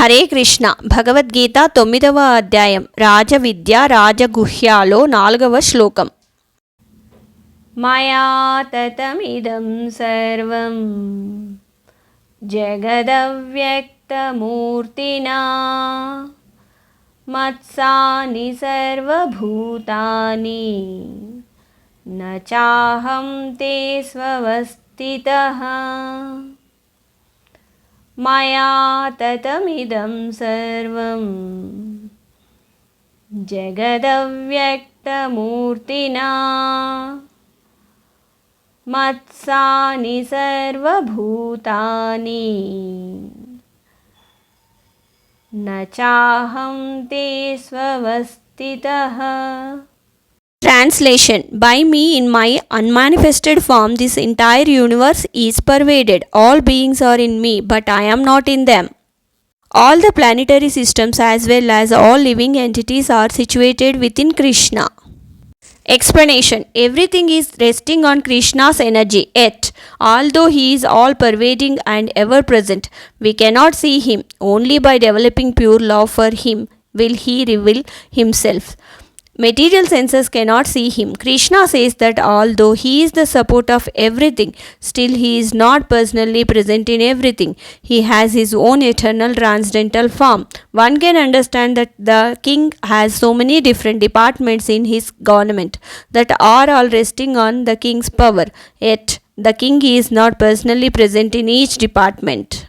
హరే కృష్ణ. భగవద్గీత తొమ్మిదవ అధ్యాయం. రాజవిద్య రాజగుహ్యాలో నాలుగవ శ్లోకం. మయా తతమిదం సర్వం. జగదవ్యక్తమూర్తినా. మత్సాని సర్వభూతాని. నాహం తే స్వస్థితః मया ततमिदं सर्वम् जगदव्यक्तमूर्तिना। मत्सानि सर्वभूतानि। न चाहं ते स्ववस्थितः। Translation By me in my unmanifested form, this entire universe is pervaded. All beings are in me, but I am not in them. All the planetary systems as well as all living entities are situated within Krishna. Explanation Everything is resting on Krishna's energy, yet, although He is all pervading and ever present, we cannot see Him. Only by developing pure love for Him will He reveal Himself. Material senses cannot see him. Krishna says that although he is the support of everything, still he is not personally present in everything. He has his own eternal transcendental form. One can understand that the king has so many different departments in his government that are all resting on the king's power. Yet the king is not personally present in each department.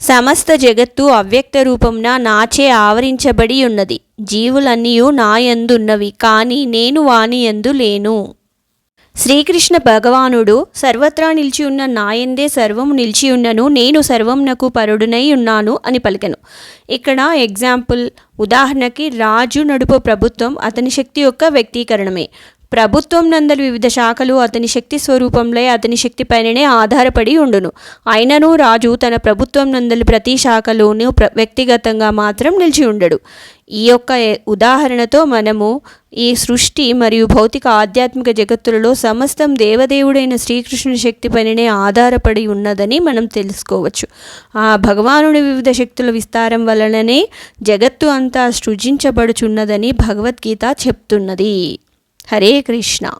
సమస్త జగత్తు అవ్యక్త రూపంన నాచే ఆవరించబడి ఉన్నది. జీవులన్నీయు నాయందున్నవి కానీ నేను వాని యందు లేను. శ్రీకృష్ణ భగవానుడు సర్వత్రా నిలిచి ఉన్న నాయందే సర్వము నిలిచి ఉన్నను నేను సర్వంనకు పరుడునై ఉన్నాను అని పలికెను. ఇక్కడ ఎగ్జాంపుల్ ఉదాహరణకి రాజు నడుపు ప్రభుత్వం అతని శక్తి యొక్క వ్యక్తీకరణమే. ప్రభుత్వం నందలు వివిధ శాఖలు అతని శక్తి స్వరూపంలో అతని శక్తి పైననే ఆధారపడి ఉండును. అయినను రాజు తన ప్రభుత్వం నందలి ప్రతి శాఖలోనూ ప్ర వ్యక్తిగతంగా మాత్రం నిలిచి ఉండడు. ఈ యొక్క ఉదాహరణతో మనము ఈ సృష్టి మరియు భౌతిక ఆధ్యాత్మిక జగత్తులలో సమస్తం దేవదేవుడైన శ్రీకృష్ణుని శక్తి పైననే ఆధారపడి ఉన్నదని మనం తెలుసుకోవచ్చు. ఆ భగవానుడి వివిధ శక్తుల విస్తారం వలననే జగత్తు అంతా సృజించబడుచున్నదని భగవద్గీత చెప్తున్నది. हरे कृष्णा।